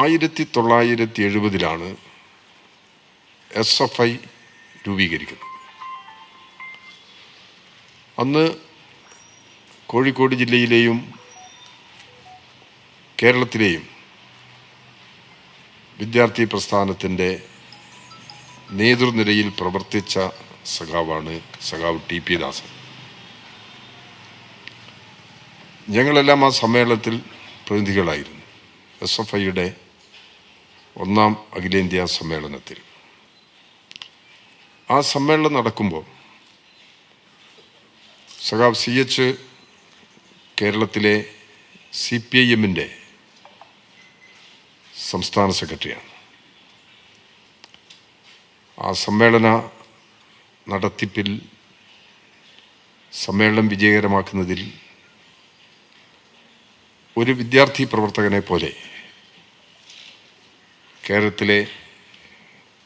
ആയിരത്തി തൊള്ളായിരത്തി എഴുപതിലാണ് S F I രൂപീകരിക്കുന്നത്. അന്ന് കോഴിക്കോട് ജില്ലയിലെയും കേരളത്തിലെയും വിദ്യാർത്ഥി പ്രസ്ഥാനത്തിന്റെ നേതൃനിരയിൽ പ്രവർത്തിച്ച സഖാവാണ് സഖാവ് ടി പി ദാസൻ. ഞങ്ങളെല്ലാം ആ സമ്മേളനത്തിൽ പ്രതിനിധികളായിരുന്നു. എസ് എഫ് ഐയുടെ ഒന്നാം അഖിലേന്ത്യാ സമ്മേളനത്തിൽ. ആ സമ്മേളനം നടക്കുമ്പോൾ സഖാവ് സി എച്ച് കേരളത്തിലെ സി പി ഐ എമ്മിന്റെ സംസ്ഥാന സെക്രട്ടറിയാണ്. ആ സമ്മേളന നടത്തിപ്പിൽ സമ്മേളനം വിജയകരമാക്കുന്നതിൽ ഒരു വിദ്യാർത്ഥി പ്രവർത്തകനെ പോലെ കേരളത്തിലെ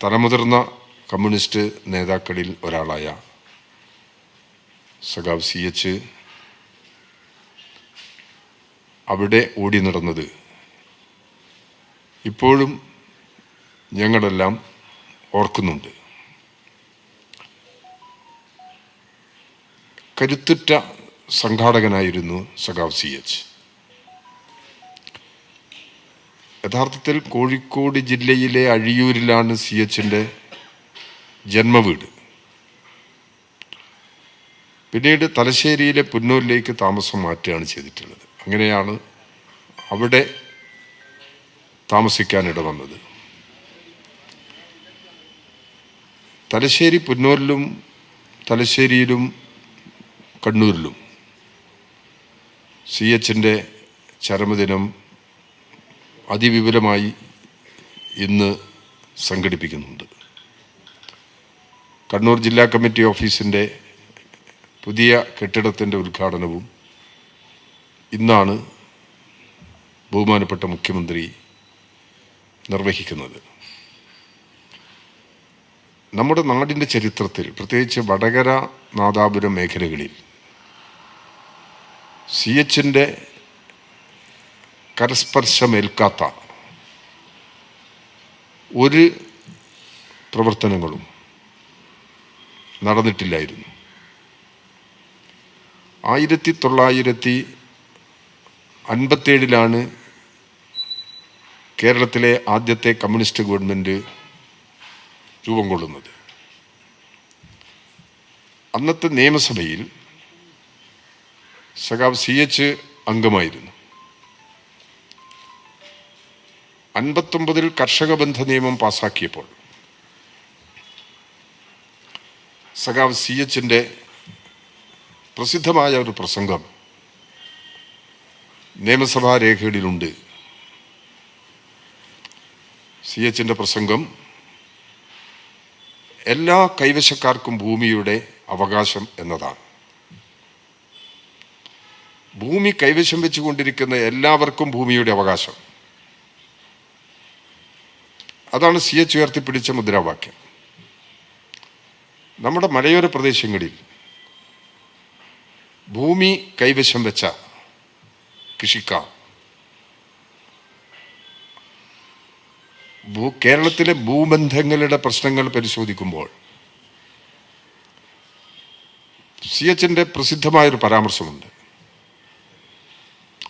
തലമുതിർന്ന കമ്മ്യൂണിസ്റ്റ് നേതാക്കളിൽ ഒരാളായ സഖാവ് സി എച്ച് അവിടെ ഓടി നടന്നത്. ഇപ്പോഴും ഞങ്ങളെല്ലാം ഓർക്കുന്നുണ്ട്. കരുത്തുറ്റ സംഘാടകനായിരുന്നു സഖാവ് സി എച്ച്. യഥാർത്ഥത്തിൽ കോഴിക്കോട് ജില്ലയിലെ അഴിയൂരിലാണ് സി എച്ചിന്റെ ജന്മവീട്. പിന്നീട് തലശ്ശേരിയിലെ പുന്നൂരിലേക്ക് താമസം മാറ്റുകയാണ് ചെയ്തിട്ടുള്ളത്. അങ്ങനെയാണ് അവിടെ താമസിക്കാൻ ഇടവന്നത് തലശ്ശേരി പുന്നൂരിലും തലശ്ശേരിയിലും കണ്ണൂരിലും സി എച്ചിന്റെ ചരമദിനം അതിവിപുലമായി ഇന്ന് സംഘടിപ്പിക്കുന്നുണ്ട്. കണ്ണൂർ ജില്ലാ കമ്മിറ്റി ഓഫീസിന്റെ പുതിയ കെട്ടിടത്തിന്റെ ഉദ്ഘാടനവും ഇന്നാണ് ബഹുമാനപ്പെട്ട മുഖ്യമന്ത്രി നിർവഹിക്കുന്നത്. നമ്മുടെ നാടിന്റെ ചരിത്രത്തിൽ പ്രത്യേകിച്ച് വടകര നാദാപുരം മേഖലകളിൽ സി എച്ചിന്റെ കരസ്പർശമേൽക്കാത്ത ഒരു പ്രവർത്തനങ്ങളും നടന്നിട്ടില്ലായിരുന്നു. ആയിരത്തി തൊള്ളായിരത്തി അൻപത്തേഴിലാണ് കേരളത്തിലെ ആദ്യത്തെ കമ്മ്യൂണിസ്റ്റ് ഗവൺമെന്റ് രൂപം കൊള്ളുന്നത്. അന്നത്തെ നിയമസഭയിൽ സഖാവ് സി എച്ച് അംഗമായിരുന്നു. അൻപത്തൊമ്പതിൽ കർഷക ബന്ധ നിയമം പാസാക്കിയപ്പോൾ സഖാവ് സി എച്ചിന്റെ പ്രസിദ്ധമായ ഒരു പ്രസംഗം നിയമസഭാ രേഖകളിലുണ്ട്. സി എച്ചിന്റെ പ്രസംഗം എല്ലാ കൈവശക്കാർക്കും ഭൂമിയുടെ അവകാശം എന്നതാണ്. ഭൂമി കൈവശം വെച്ചുകൊണ്ടിരിക്കുന്ന എല്ലാവർക്കും ഭൂമിയുടെ അവകാശം. അതാണ് സി എച്ച് ഉയർത്തിപ്പിടിച്ച മുദ്രാവാക്യം. നമ്മുടെ മലയോര പ്രദേശങ്ങളിൽ ഭൂമി കൈവശം വെച്ച കൃഷിക്കാർ ഭൂ കേരളത്തിലെ ഭൂബന്ധങ്ങളുടെ പ്രശ്നങ്ങൾ പരിശോധിക്കുമ്പോൾ സി എച്ചിന്റെ പ്രസിദ്ധമായൊരു പരാമർശമുണ്ട്.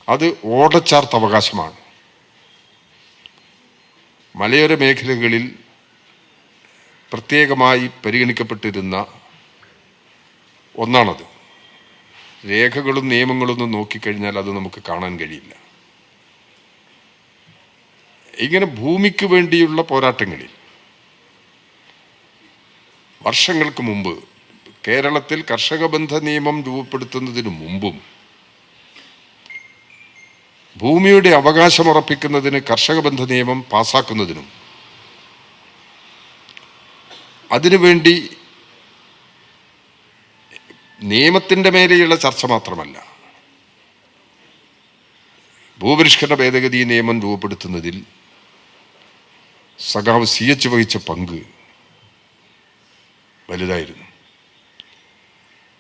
അത് ഓടച്ചാർത്ത അവകാശമാണ് മലയോര മേഖലകളിൽ പ്രത്യേകമായി പരിഗണിക്കപ്പെട്ടിരുന്ന ഒന്നാണത്. രേഖകളും നിയമങ്ങളൊന്നും നോക്കിക്കഴിഞ്ഞാൽ അത് നമുക്ക് കാണാൻ കഴിയില്ല. ഇങ്ങനെ ഭൂമിക്ക് വേണ്ടിയുള്ള പോരാട്ടങ്ങളിൽ വർഷങ്ങൾക്ക് മുമ്പ് കേരളത്തിൽ കർഷക ബന്ധ നിയമം രൂപപ്പെടുത്തുന്നതിന് മുമ്പും ഭൂമിയുടെ അവകാശം ഉറപ്പിക്കുന്നതിന് കർഷക ബന്ധ നിയമം പാസാക്കുന്നതിനും അതിനുവേണ്ടി നിയമത്തിന്റെ മേലെയുള്ള ചർച്ച മാത്രമല്ല ഭൂപരിഷ്കരണ ഭേദഗതി നിയമം രൂപപ്പെടുത്തുന്നതിൽ സഖാവ് സി എച്ച് വഹിച്ച പങ്ക് വലുതായിരുന്നു.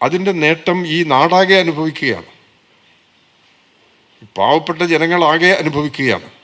അതിന്റെ നേട്ടം ഈ നാടാകെ അനുഭവിക്കുകയാണ്. പാവപ്പെട്ട ജനങ്ങളാകെ അനുഭവിക്കുകയാണ്.